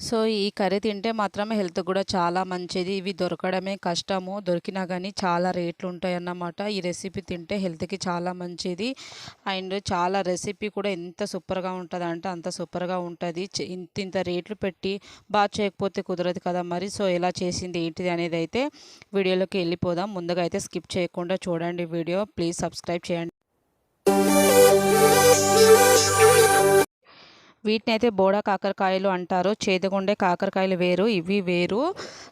So ఈ curry తింటే మాత్రం హెల్త్ కూడా చాలా మంచిది. ఇవి దొరకడమే కష్టము. దొరికినా కానీ చాలా రేట్లు ఉంటాయన్నమాట. ఈ రెసిపీ తింటే హెల్త్‌కి చాలా మంచిది. అండ్ చాలా రెసిపీ కూడా ఎంత సూపర్‌గా ఉంటదంటే అంత సూపర్‌గా ఉంటుంది ఇంత ఇంత రేట్లు పెట్టి బాగా చేయకపోతే కుదరదు కదా మరి. సో ఎలా చేసింది ఏంటిది అనేది అయితే వీడియోలోకి వెళ్ళిపోదాం ముందుగా అయితే స్కిప్ చేయకుండా చూడండి వీడియో. ప్లీజ్ సబ్స్క్రైబ్ చేయండి. వీటిని అయితే బోడా కాకరకాయలు అంటారు. చేదుగుండే కాకరకాయలు వేరు. ఇవి వేరు.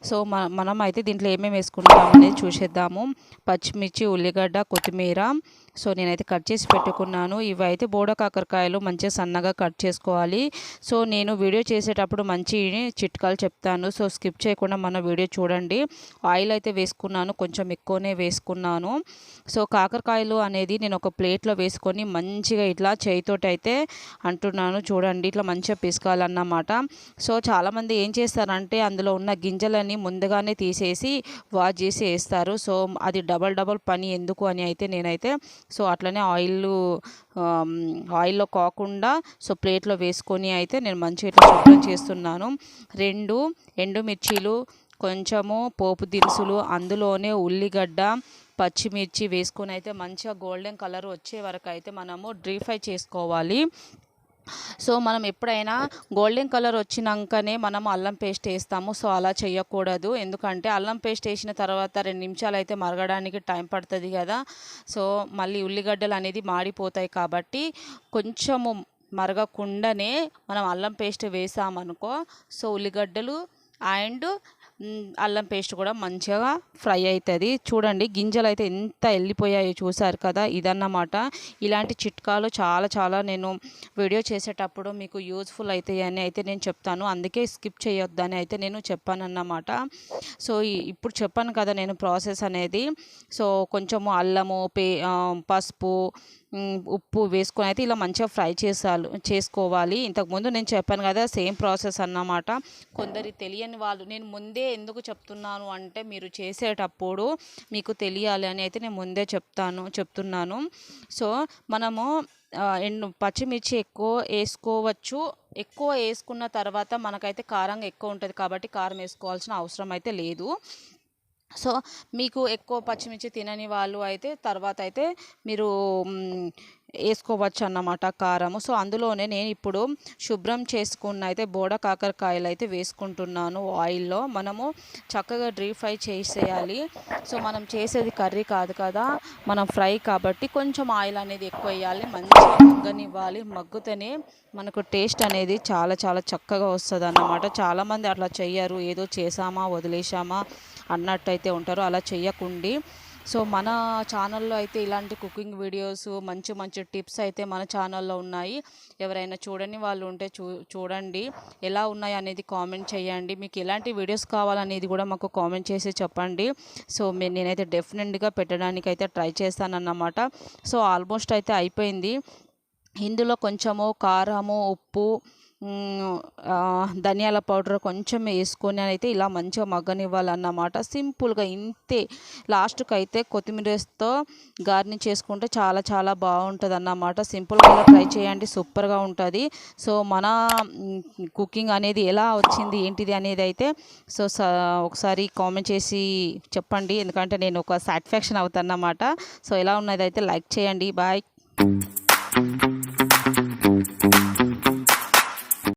సో మ మనం అయితే దీంట్లో ఏమేమి వేసుకుంటాం అనేది చూసేద్దాము. పచ్చిమిర్చి, ఉల్లిగడ్డ, కొత్తిమీర సో నేనైతే కట్ చేసి పెట్టుకున్నాను. ఇవైతే బోడ కాకరకాయలు మంచిగా సన్నగా కట్ చేసుకోవాలి. సో నేను వీడియో చేసేటప్పుడు మంచి చిట్కాలు చెప్తాను. సో స్కిప్ చేయకుండా మన వీడియో చూడండి. ఆయిల్ అయితే వేసుకున్నాను. కొంచెం ఎక్కువనే వేసుకున్నాను. సో కాకరకాయలు అనేది నేను ఒక ప్లేట్‌లో వేసుకొని మంచిగా ఇట్లా చేయితోటి అయితే అంటున్నాను. చూడండి ఇట్లా మంచిగా పిసుకాలన్నమాట సో చాలామంది ఏం చేస్తారంటే అందులో ఉన్న గింజలని ముందుగానే తీసేసి వాష్ చేసి వేస్తారు సో అది డబల్ డబల్ పని ఎందుకు అని అయితే నేనైతే సో అట్లనే ఆయిల్ ఆయిల్‌లో కాకుండా సో ప్లేట్‌లో వేసుకొని అయితే నేను మంచిగా ఇట్లా శుభ్రం చేస్తున్నాను. రెండు ఎండుమిర్చీలు, కొంచెము పోపు దినుసులు, అందులోనే ఉల్లిగడ్డ, పచ్చిమిర్చి వేసుకొని అయితే మంచిగా గోల్డెన్ కలర్ వచ్చే వరకైతే మనము డ్రీ ఫ్రై చేసుకోవాలి. సో మనం ఎప్పుడైనా గోల్డెన్ కలర్ వచ్చినాకనే మనం అల్లం పేస్ట్ వేస్తాము సో అలా చేయకూడదు. ఎందుకంటే అల్లం పేస్ట్ వేసిన తర్వాత రెండు నిమిషాలు అయితే మరగడానికి టైం పడుతుంది కదా సో మళ్ళీ ఉల్లిగడ్డలు అనేది మాడిపోతాయి కాబట్టి కొంచెము మరగకుండానే మనం అల్లం పేస్ట్ వేసామనుకో సో ఉల్లిగడ్డలు అండ్ అల్లం పేస్ట్ కూడా మంచిగా ఫ్రై అవుతుంది చూడండి గింజలు అయితే ఎంత వెళ్ళిపోయాయో చూసారు కదా! ఇదన్నమాట. ఇలాంటి చిట్కాలు చాలా చాలా నేను వీడియో చేసేటప్పుడు మీకు యూజ్‌ఫుల్ అవుతాయని అయితే నేను చెప్తాను. అందుకే స్కిప్ చేయొద్దని అయితే నేను చెప్పానన్నమాట. సో ఇప్పుడు చెప్పాను కదా నేను ప్రాసెస్ అనేది. సో కొంచెము అల్లము, పే పసుపు, ఉప్పు వేసుకొని అయితే ఇలా మంచిగా ఫ్రై చేసాలు చేసుకోవాలి. ఇంతకుముందు నేను చెప్పాను కదా! సేమ్ ప్రాసెస్ అన్నమాట. కొందరు తెలియని వాళ్ళు నేను ముందే ఎందుకు చెప్తున్నాను అంటే మీరు చేసేటప్పుడు మీకు తెలియాలి అని అయితే నేను ముందే చెప్తాను చెప్తున్నాను. సో మనము ఆహ్, పచ్చిమిర్చి ఎక్కువ వేసుకోవచ్చు ఎక్కువ వేసుకున్న తర్వాత మనకైతే కారంగా ఎక్కువ ఉంటుంది కాబట్టి కారం వేసుకోవాల్సిన అవసరం అయితే లేదు. సో మీకు ఎక్కువ పచ్చిమిర్చి తినని వాళ్ళు అయితే తర్వాత అయితే మీరు వేసుకోవచ్చు అన్నమాట కారము. సో అందులోనే నేను ఇప్పుడు శుభ్రం చేసుకున్న అయితే బోడ కాకరకాయలు అయితే వేసుకుంటున్నాను ఆయిల్‌లో. మనము చక్కగా డ్రీ ఫ్రై చేసేయాలి. సో మనం చేసేది కర్రీ కాదు కదా! మనం ఫ్రై కాబట్టి కొంచెం ఆయిల్ అనేది ఎక్కువ వేయాలి మంచిగా మగ్గనివ్వాలి. మగ్గుతేనే మనకు టేస్ట్ అనేది చాలా చాలా చక్కగా వస్తుంది అన్నమాట చాలామంది అట్లా చెయ్యరు. ఏదో చేసామా, వదిలేసామా అన్నట్టయితే ఉంటారు. అలా చెయ్యకుండి సో మన ఛానల్‌లో అయితే ఇలాంటి కుకింగ్ వీడియోస్ మంచి మంచి టిప్స్ అయితే మన ఛానల్‌లో ఉన్నాయి. ఎవరైనా చూడని వాళ్ళు ఉంటే చూ చూడండి. ఎలా ఉన్నాయి అనేది కామెంట్ చేయండి. మీకు ఎలాంటి వీడియోస్ కావాలనేది కూడా మాకు కామెంట్ చేసి చెప్పండి. సో నేనైతే డెఫినెట్‌గా అయితే ట్రై చేస్తానన్నమాట. సో ఆల్మోస్ట్ అయితే అయిపోయింది. ఇందులో కొంచెము కారము, ఉప్పు, ధనియాల పౌడర్ కొంచెం వేసుకొని అయితే ఇలా మంచిగా మగ్గనివ్వాలన్నమాట. సింపుల్‌గా ఇంతే. లాస్ట్కి అయితే కొత్తిమీరేస్తో గార్నిష్ చేసుకుంటే చాలా చాలా బాగుంటుంది అన్నమాట సింపుల్‌గా ట్రై చేయండి. సూపర్‌గా ఉంటుంది సో మన కుకింగ్ అనేది ఎలా వచ్చింది ఏంటిది అనేది అయితే సో ఒకసారి కామెంట్ చేసి చెప్పండి. ఎందుకంటే నేను ఒక సాటిస్ఫాక్షన్ అవుతానన్నమాట. సో ఎలా ఉన్నది అయితే లైక్ చేయండి. బాయ్.